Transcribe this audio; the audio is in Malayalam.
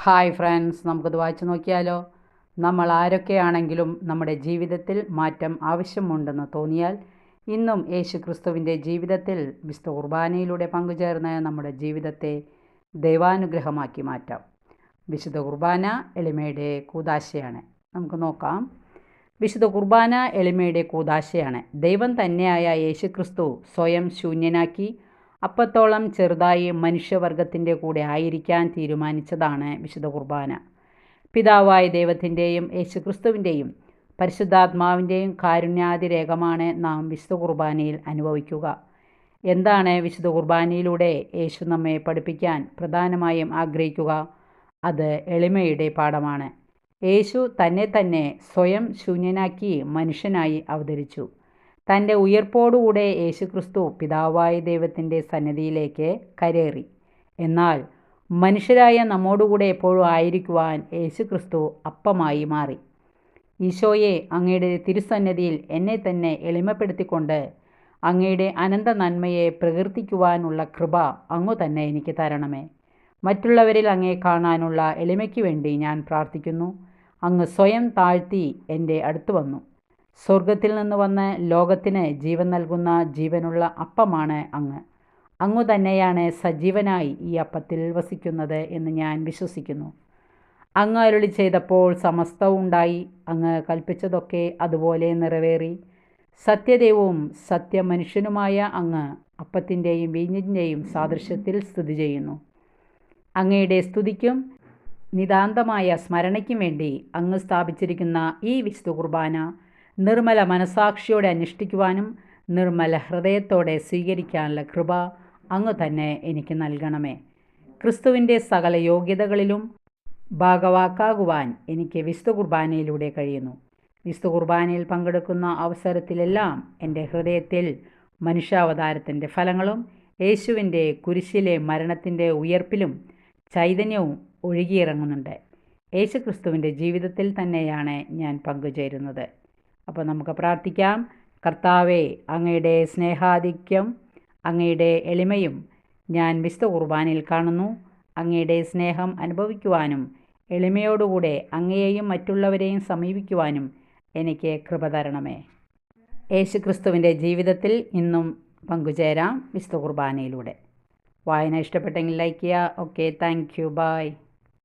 ഹായ് ഫ്രണ്ട്സ് നമുക്കത് വായിച്ചു നോക്കിയാലോ? നമ്മൾ ആരൊക്കെയാണെങ്കിലും നമ്മുടെ ജീവിതത്തിൽ മാറ്റം ആവശ്യമുണ്ടെന്ന് തോന്നിയാൽ ഇന്നും യേശു ക്രിസ്തുവിന്റെ ജീവിതത്തിൽ വിശുദ്ധ കുർബാനയിലൂടെ പങ്കുചേർന്ന് നമ്മുടെ ജീവിതത്തെ ദൈവാനുഗ്രഹമാക്കി മാറ്റാം. വിശുദ്ധ കുർബാന എളിമയുടെ കൂതാശയാണ്. നമുക്ക് നോക്കാം. വിശുദ്ധ കുർബാന എളിമയുടെ കൂതാശയാണ്. ദൈവം തന്നെയായ യേശു ക്രിസ്തു സ്വയം ശൂന്യനാക്കി അപ്പത്തോളം ചെറുതായി മനുഷ്യവർഗത്തിന്റെ കൂടെ ആയിരിക്കാൻ തീരുമാനിച്ചതാണ് വിശുദ്ധ കുർബാന. പിതാവായ ദൈവത്തിന്റെയും യേശുക്രിസ്തുവിന്റെയും പരിശുദ്ധാത്മാവിന്റെയും കാരുണ്യാതിരേഖമാണ് നാം വിശുദ്ധ കുർബാനയിൽ അനുഭവിക്കുക. എന്താണ് വിശുദ്ധ കുർബാനയിലൂടെ യേശു നമ്മെ പഠിപ്പിക്കാൻ പ്രധാനമായും ആഗ്രഹിക്കുക? അത് എളിമയുടെ പാഠമാണ്. യേശു തന്നെ തന്നെ സ്വയം ശൂന്യനാക്കി മനുഷ്യനായി അവതരിച്ചു. തന്റെ ഉയർപ്പോടുകൂടെ യേശുക്രിസ്തു പിതാവായ ദൈവത്തിന്റെ സന്നിധിയിലേക്ക് കരേറി. എന്നാൽ മനുഷ്യരായ നമ്മോടുകൂടെ എപ്പോഴും ആയിരിക്കുവാൻ യേശുക്രിസ്തു അപ്പമായി മാറി. ഈശോയെ അങ്ങയുടെ തിരുസന്നിധിയിൽ എന്നെ തന്നെ എളിമപ്പെടുത്തിക്കൊണ്ട് അങ്ങയുടെ അനന്ത നന്മയെ പ്രകീർത്തിക്കുവാനുള്ള കൃപ അങ്ങു തന്നെ എനിക്ക് തരണമേ. മറ്റുള്ളവരിൽ അങ്ങേ കാണാനുള്ള എളിമയ്ക്ക് വേണ്ടി ഞാൻ പ്രാർത്ഥിക്കുന്നു. അങ്ങ് സ്വയം താഴ്ത്തി എന്റെ അടുത്ത് വന്നു. സ്വർഗത്തിൽ നിന്ന് വന്ന് ലോകത്തിന് ജീവൻ നൽകുന്ന ജീവനുള്ള അപ്പമാണ് അങ്ങ്. അങ്ങു തന്നെയാണ് സജീവനായി ഈ അപ്പത്തിൽ വസിക്കുന്നത് എന്ന് ഞാൻ വിശ്വസിക്കുന്നു. അങ്ങ് അരുളി ചെയ്തപ്പോൾ സമസ്തവും ഉണ്ടായി. അങ്ങ് കൽപ്പിച്ചതൊക്കെ അതുപോലെ നിറവേറി. സത്യദേവവും സത്യമനുഷ്യനുമായ അങ്ങ് അപ്പത്തിന്റെയും വീഞ്ഞിന്റെയും സാദൃശ്യത്തിൽ സ്ഥിതി ചെയ്യുന്നു. അങ്ങയുടെ സ്തുതിക്കും നിതാന്തമായ സ്മരണയ്ക്കും വേണ്ടി അങ്ങ് സ്ഥാപിച്ചിരിക്കുന്ന ഈ വിശുദ്ധ കുർബാന നിർമ്മല മനസാക്ഷിയോടെ അനുഷ്ഠിക്കുവാനും നിർമ്മല ഹൃദയത്തോടെ സ്വീകരിക്കാനുള്ള കൃപ അങ്ങ് തന്നെ എനിക്ക് നൽകണമേ. ക്രിസ്തുവിന്റെ സകല യോഗ്യതകളിലും ഭാഗവാക്കാകുവാൻ എനിക്ക് വിശുദ്ധ കുർബാനയിലൂടെ കഴിയുന്നു. വിശുദ്ധ കുർബാനയിൽ പങ്കെടുക്കുന്ന അവസരത്തിലെല്ലാം എന്റെ ഹൃദയത്തിൽ മനുഷ്യാവതാരത്തിന്റെ ഫലങ്ങളും യേശുവിന്റെ കുരിശിലെ മരണത്തിന്റെ ഉയർപ്പിലും ചൈതന്യവും ഒഴുകിയിറങ്ങുന്നുണ്ട്. യേശുക്രിസ്തുവിന്റെ ജീവിതത്തിൽ തന്നെയാണ് ഞാൻ പങ്കുചേരുന്നത്. അപ്പോൾ നമുക്ക് പ്രാർത്ഥിക്കാം. കർത്താവെ അങ്ങയുടെ സ്നേഹാധിക്യം അങ്ങയുടെ എളിമയും ഞാൻ വിശുദ്ധ കുർബാനയിൽ കാണുന്നു. അങ്ങയുടെ സ്നേഹം അനുഭവിക്കുവാനും എളിമയോടുകൂടെ അങ്ങയെയും മറ്റുള്ളവരെയും സമീപിക്കുവാനും എനിക്ക് കൃപ തരണമേ. യേശു ക്രിസ്തുവിന്റെ ജീവിതത്തിൽ ഇന്നും പങ്കുചേരാം വിശുദ്ധ കുർബാനയിലൂടെ. വായന ഇഷ്ടപ്പെട്ടെങ്കിൽ ലൈക്ക് ചെയ്യുക. Okay thank you. ബൈ.